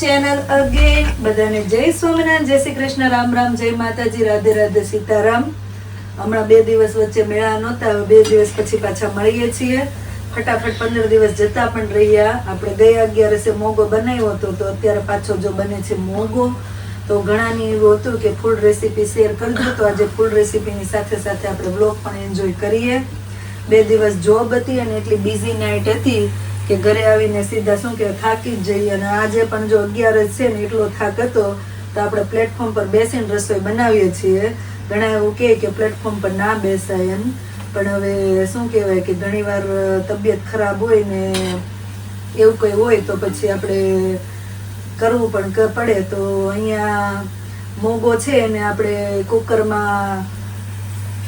Channel again બધાને જય સ્વામિનારાયણ, જય શ્રી કૃષ્ણ. રામ રામ, જય માતાજી, રાધે રાધે સીતારામ. હમણાં બે દિવસ વચ્ચે મેળા નહોતા બે દિવસ પછી પાછા મળીએ છીએ. ફટાફટ પંદર દિવસ જતા પણ રહ્યા. આપણે ગયા અગિયારસે મોગો બનાવ્યો હતો, તો અત્યારે પાછો જો બને છે મોગો. તો ઘણાની એવું હતું કે ફૂડ રેસીપી શેર કરજો તો આજે ફૂડ રેસીપીની સાથે સાથે આપણે બ્લોગ પણ એન્જોય કરીએ. બે દિવસ જોબ હતી અને એટલી બિઝી નાઇટ હતી કે ઘરે આવીને સીધા શું કે થાકી જ જઈએ અને આજે પણ જો અગિયાર જ છે ને એટલો થાક હતો, તો આપણે પ્લેટફોર્મ પર બેસીને રસોઈ બનાવીએ છીએ. ઘણા એવું કહે કે પ્લેટફોર્મ પર ના બેસાય એમ. પણ હવે શું કહેવાય કે ઘણીવાર તબિયત ખરાબ હોય ને એવું કંઈ હોય તો પછી આપણે કરવું પણ પડે. તો અહીંયા મોગો છે એને આપણે કુકરમાં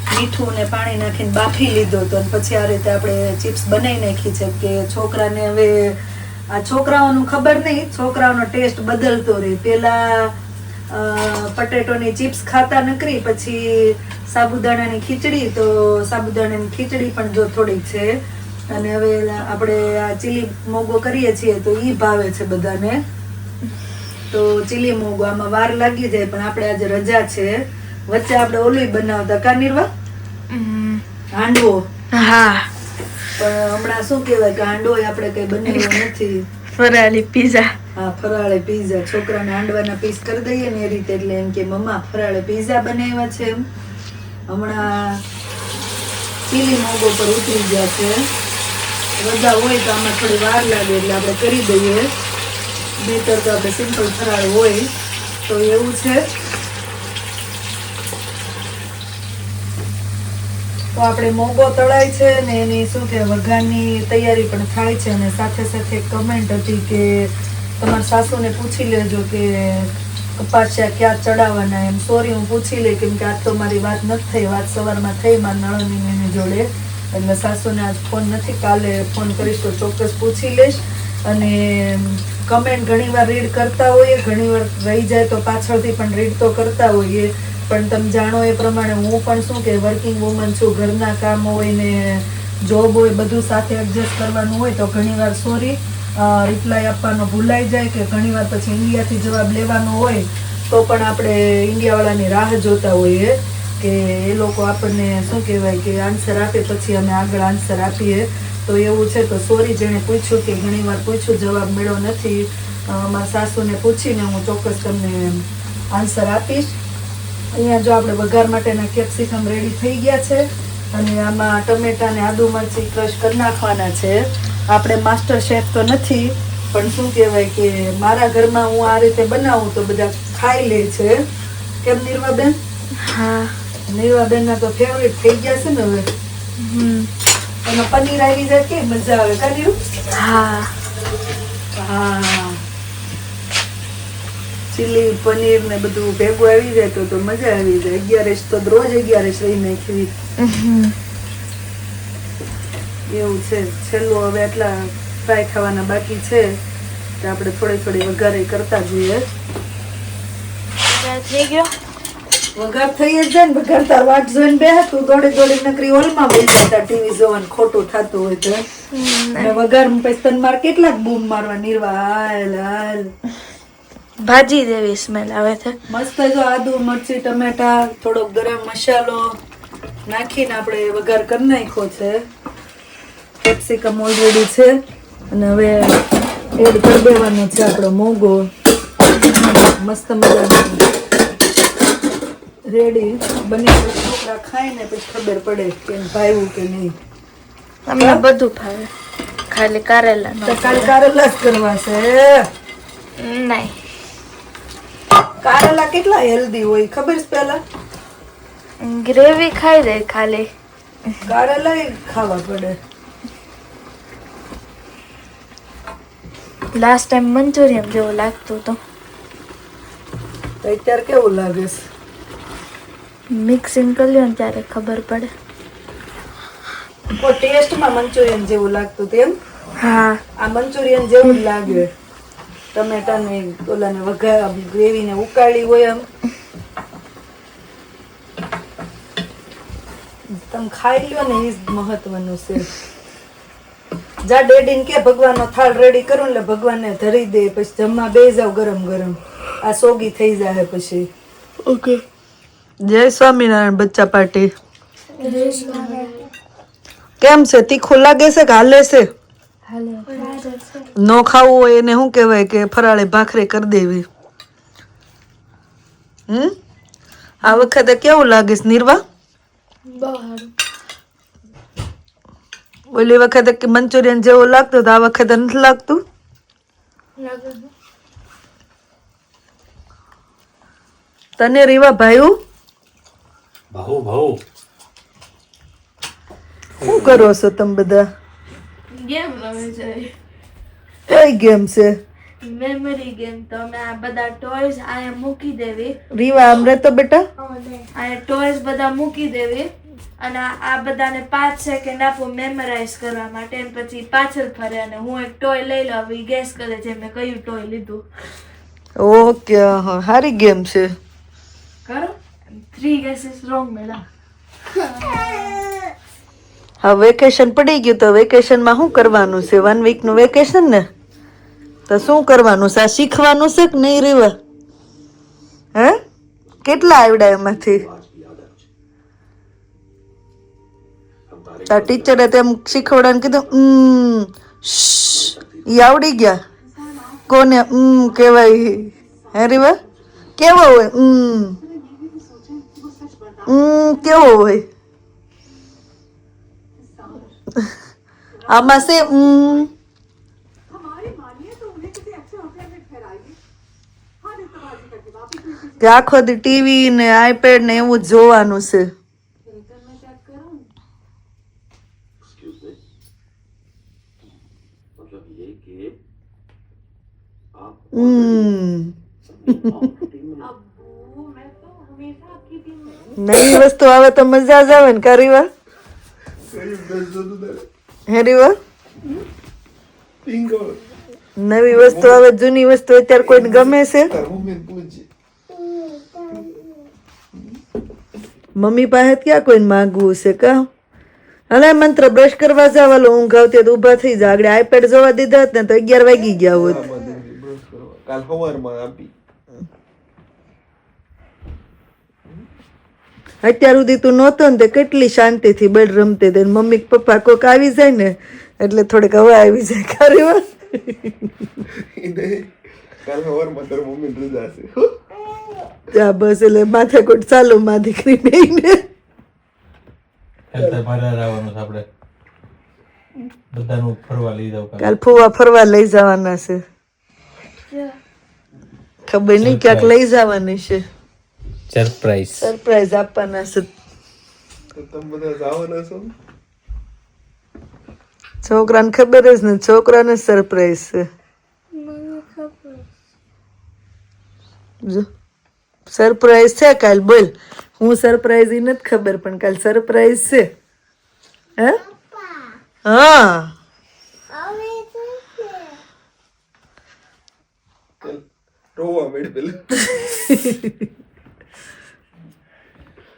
મીઠું ને પાણી નાખીને બાફી લીધો તો અને પછી આ રીતે આપણે ચિપ્સ બનાવી નાખી છે કે છોકરાને હવે આ છોકરાઓનું ખબર નહીં છોકરાઓનો ટેસ્ટ બદલતો રહે. અ, પટેટોની ચિપ્સ ખાતા નકરી પછી સાબુદાણાની ખીચડી તો સાબુદાણાની ખીચડી પણ જો થોડીક છે. અને હવે આપણે આ ચીલી મોગો કરીએ છીએ તો એ ભાવે છે બધાને. તો ચીલી મોગો આમાં વાર લાગી જાય પણ આપણે આજે રજા છે. વચ્ચે આપણે ઓલું બનાવતા કા નિર્વા? હાંડવો. હા. પણ હમણાં શું કહેવાય કે હાંડવો આપણે કઈ બનાવ્યો નથી. ફરાળી પીઝા. હા ફરાળે પીઝા. છોકરાને હાંડવાના પીસ કરી દઈએ ને એ રીતે એટલે એમ કે મમ્મા ફરાળે પીઝા બનાવ્યા છે. એમ હમણાં ચીલી મોગો પર ઉતરી ગયા છે. રજા હોય તો આમાં થોડી વાર લાગે એટલે આપણે કરી દઈએ. નહીતર તો આપણે સિમ્પલ ફરાળ હોય તો એવું છે. તો આપણે મોગો તળાય છે ને એની શું કે વઘારની તૈયારી પણ થાય છે અને સાથે સાથે કમેન્ટ હતી કે તમારા સાસુને પૂછી લેજો કે કપાસિયા ક્યાં ચડાવવાના એમ. સોરી હું પૂછી લે કેમ કે આજ તો મારી વાત નથી થઈ. વાત સવારમાં થઈ મારા નળની એની જોડે. એટલે સાસુને આજ ફોન નથી. કાલે ફોન કરીશ તો ચોક્કસ પૂછી લઈશ. અને કમેન્ટ ઘણીવાર રીડ કરતા હોઈએ. ઘણીવાર રહી જાય તો પાછળથી પણ રીડ તો કરતા હોઈએ. પણ તમે જાણો એ પ્રમાણે હું પણ શું કે વર્કિંગ વુમન છું, ઘરના કામ હોય ને જોબ હોય, બધું સાથે એડજસ્ટ કરવાનું હોય તો ઘણીવાર સોરી રિપ્લાય આપવાનો ભૂલાઈ જાય કે ઘણીવાર પછી ઇન્ડિયાથી જવાબ લેવાનો હોય તો પણ આપણે ઇન્ડિયાવાળાની રાહ જોતા હોઈએ કે એ લોકો આપણને શું કહેવાય કે આન્સર આપે પછી અમે આગળ આન્સર આપીએ. તો એવું છે તો સોરી જેણે પૂછ્યું કે ઘણીવાર પૂછ્યું, જવાબ મળ્યો નથી. મારા સાસુને પૂછીને હું ચોક્કસ તમને આન્સર આપીશ. અહીંયા જો આપણે વઘાર માટેના કેપ્સિકમ રેડી થઈ ગયા છે અને આમાં ટમેટા ને આદુ મરચી ક્રશ કરી નાખવાના છે. આપણે માસ્ટર શેફ તો નથી પણ શું કહેવાય કે મારા ઘરમાં હું આ રીતે બનાવું તો બધા ખાઈ લે છે. કેમ નિર્વાબેન? હા. નિર્વાબેનના તો ફેવરેટ થઈ ગયા છે ને હવે. હમ. એમાં પનીર આવી જાય કે મજા આવે કર્યું હા. હા. ચીલી પનીર ને બધું ભેગું આવી જાય તો તો મજા આવી જાય. અગિયારસ તો રોજ અગિયારસ રહી નાખવી એવું છે. છેલ્લું હવે એટલા ફ્રાય ખાવાના બાકી છે. તો આપણે થોડી થોડી વઘારે કરતા જઈએ. થઈ ગયો? વઘાર થઈ જ જાય ને. વઘાર તાર વાટ જોઈને બે તું દોડી દોડી નકરી હોલમાં બેસતા હતા ટીવી જોવાનું ખોટું થતું હોય તો. વઘાર પછી તન માર કેટલાક બૂમ મારવા નિર્વા હાલ હાલ. ભાજી જેવી સ્મેલ આવે છે. મસ્ત જો આદુ મરચી ટમેટા થોડો ગરમ મસાલો. નાખીને આપણે વઘાર કરી નાખ્યો છે. કેપ્સિકમ ઓલરેડી છે. અને હવે એડ કરી દેવાનો છે આપણો મોગો. મસ્ત મજાનો. રેડી બની છોકરા છોકરા ખાઈને પછી ખબર પડે કે ભાવ્યું કે નહીં. તમને બધું ભાવે. ખાલી કારેલા તો નો કાલ કારેલા જ કરવા છે. નહીં. કારેલા કેટલા હેલ્ધી હોય ખબર છે પેલા? ગ્રેવી ખાઈ દે ખાલી. કારેલા ખાવા પડે. લાસ્ટ ટાઈમ મંચુરિયન જેવું લાગતું તો તો અત્યારે કેવું લાગે છે? મિક્સિંગ કર્યું ને ત્યારે ખબર પડે. ટેસ્ટમાં મંચુરિયન જેવું લાગતું તેમ હા. આ મંચુરિયન જેવું જ લાગે. ટમેટાને ઓલાને વઘાર ગ્રેવીને ઉકાળી હોય એમ. તમે ખાઈ લ્યો ને એ જ મહત્વનું છે. જા ડેડીને કે ભગવાનનો થાળ રેડી કરું એટલે ભગવાનને ધરી દે પછી જમવા બે જાવ ગરમ ગરમ. આ સોગી થઈ જાય પછી. ઓકે. જય સ્વામિનારાયણ બચ્ચા પાર્ટી. કેમ છે? તીખું લાગે છે કે હાલે છે? નો ખાવું હોય એને શું કહેવાય કે ફરાળે ભાખરે કરી દેવી. હમ? આ વખતે કેવું લાગે છે નિર્વા? ઓલી વખતે કે મંચુરિયન જેવું લાગતું તો આ વખતે નથી લાગતું? તને રીવા ભાઈ શું કરો છો તમે બધા? ગેમ રમે છે. કઈ ગેમ છે? મેમરી ગેમ તો અમે આ બધા ટોયસ આયા મૂકી દેવી. રીવા અમરે તો બેટા? આ ટોયસ બધા મૂકી દેવી. અને આ બધાને પાંચ સેકન્ડ આપો મેમરાઇઝ કરવા માટે. અને પછી પાછળ ફરે અને હું એક ટોય લઈ લઉં. હવે ગેસ કરે છે મેં કયું ટોય લીધું. ઓકે સારી ગેમ છે. કરો. થ્રી ગેસીસ રોંગ મેળા હા વેકેશન પડી ગયું તો વેકેશનમાં શું કરવાનું છે? વન વીકનું વેકેશન ને? તો શું કરવાનું છે? આ શીખવાનું છે કે નહીં રેવા? હે? કેટલા આવડ્યા એમાંથી? આ ટીચરે તેમ શીખવડાને કીધું ઈ આવડી ગયા. કોને ઉમ કહેવાય હે રીવા? કેવો હોય? ઉમ ઉમ કેવો હોય? આમાં છે ઉમ કે આખો દી ટીવી ને આઈપેડ ને એવું જ જોવાનું છે હમ નવી વસ્તુ આવે તો મજા જ આવે ને કરીવા હે રીવા નવી વસ્તુ આવે જૂની વસ્તુ અત્યારે કોઈને ગમે છે મમ્મી પાસે ક્યાં કોઈને માંગવું છે કા હલે મંત્ર બ્રશ કરવા જવાલો ઊંઘ આવતી તો ઊભા થઈ જાય આગળ આઈપેડ જોવા દીધા હોત ને તો અગિયાર વાગી ગયા હોત કાલ સવારમાં આપી અત્યાર સુધી તું નહોતો ને તે કેટલી શાંતિથી બળ રમતી હતી મમ્મી પપ્પા કોક આવી જાય ને એટલે થોડીક હવા આવી જાય ખરી વાત ત્યાં બસ એટલે માથાકૂટ ચાલુ મા દીકરી બેયને અત્યારે મારે આવવાનું છે આપણે બધાનું ફરવા લઈ જાવ કાલ. ફુવા ફરવા લઈ જવાના છે. ખબર નહીં ક્યાંક લઈ જવાની છે. સરપ્રાઈઝ સરપ્રાઈઝ આપવાના છે. તમે બધા જવાના છો? છોકરાને ખબર જ ને છોકરાને સરપ્રાઈઝ છે. સરપ્રાઈઝ છે કાલ બોલ. હું સરપ્રાઈઝ ઈ નથી ખબર પણ કાલ સરપ્રાઈઝ છે. હે? હા. રોવા મેળ પેલા.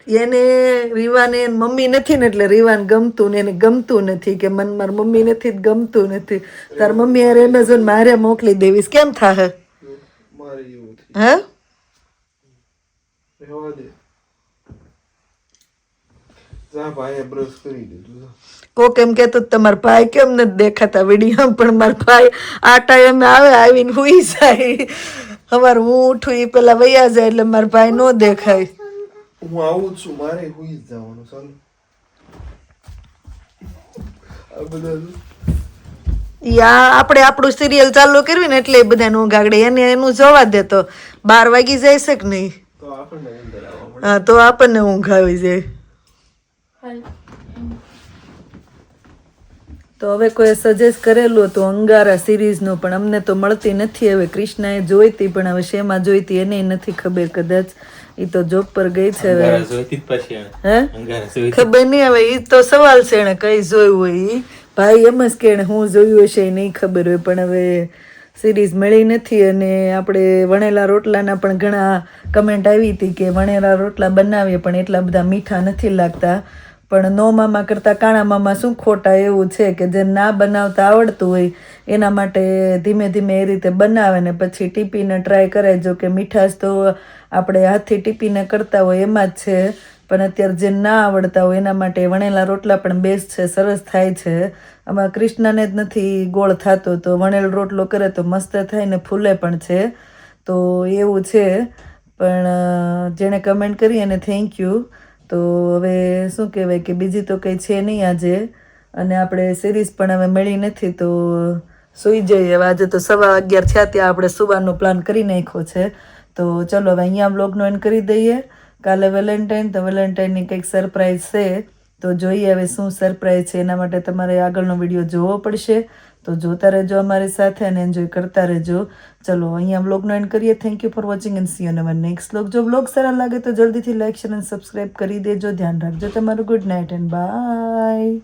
એને રીવાને મમ્મી નથી ને એટલે રીવાને ગમતું ને એને ગમતું નથી કે મન માર મમ્મી નથી ગમતું નથી. તાર મમ્મી યાર એમેઝોન મારે મોકલી દેવીશ. કેમ થાહે? થઈ હે. કોક એમ કેતો તમારા ભાઈ કેમ નથી દેખાતા વીડિયો પણ મારા ભાઈ આ ટાઈમે આવે આવીને હુઈ જાય. અમારે હું ઉઠું એ પેલા વૈયા જાય એટલે મારા ભાઈ નો દેખાય. હું આવું છું મારે હુઈ જવાનું ચાલો આ બધા જો. આપણે આપણું સિરિયલ ચાલુ કરવી ને એટલે એ બધાને ઊંઘ આગળ એને એનું જોવા દે તો બાર વાગી જાય છે કે નહીં? તો આપણને અંદર આવવા મળે હા તો આપણને ઊંઘ આવી જાય. તો હવે કોઈ સજેસ્ટ કરેલું હતું અંગારા સિરીઝનું પણ અમને તો મળતી નથી. હવે કૃષ્ણાએ જોઈતી પણ હવે શેમાં જોઈતી એને નથી ખબર કદાચ. એ તો જોબ પર ગઈ છે. હે? ખબર નહીં હવે એ તો સવાલ છે એને કઈ જોયું હોય એ ભાઈ એમ જ કે હું જોયું હશે એ નહીં ખબર હોય પણ હવે સિરીઝ મળી નથી અને આપણે વણેલા રોટલાના પણ ઘણા કમેન્ટ આવી હતી કે વણેલા રોટલા બનાવીએ પણ એટલા બધા મીઠા નથી લાગતા. પણ નો મામા કરતાં કાણા મામા શું ખોટા એવું છે કે જે ના બનાવતા આવડતું હોય, એના માટે ધીમે ધીમે એ રીતે બનાવે ને પછી ટીપીને ટ્રાય કરે. જો કે મીઠાશ તો આપણે હાથથી ટીપીને કરતા હોય એમાં જ છે, પણ અત્યારે જે ના આવડતા હોય એના માટે વણેલા રોટલા પણ બેસ્ટ છે, સરસ થાય છે. આમાં કૃષ્ણને જ નથી ગોળ થતો, તો વણેલો રોટલો કરે તો મસ્ત થાય ને ફૂલે પણ છે. તો એવું છે. પણ જેણે કમેન્ટ કરી અને થેન્ક યુ તો હવે શું કહેવાય કે બીજી તો કંઈ છે નહીં આજે. અને આપણે સિરીઝ પણ હવે મળી નથી તો સૂઈ જઈએ. હવે આજે તો સવા અગિયાર થયા ત્યાં આપણે સુવાનો પ્લાન કરી નાખ્યો છે. તો ચલો હવે અહીંયા બ્લોગનો એન્ડ કરી દઈએ. કાલે વેલેન્ટાઇન તો વેલેન્ટાઇનની કંઈક સરપ્રાઈઝ છે. તો જોઈએ હવે શું સરપ્રાઈઝ છે, એના માટે તમારે આગળનો વીડિયો જોવો પડશે. તો જોતા રહેજો અમારી સાથે અને એન્જોય કરતા રહેજો. ચલો, અહીંયા બ્લોગનો એન્ડ કરીએ. Thank you for watching and see અને નેક્સ્ટ બ્લોગ જો બ્લોગ સારા લાગે તો જલ્દીથી લાઈક શેર અને સબસ્ક્રાઈબ કરી દેજો. ધ્યાન રાખજો તમારું. Good night and by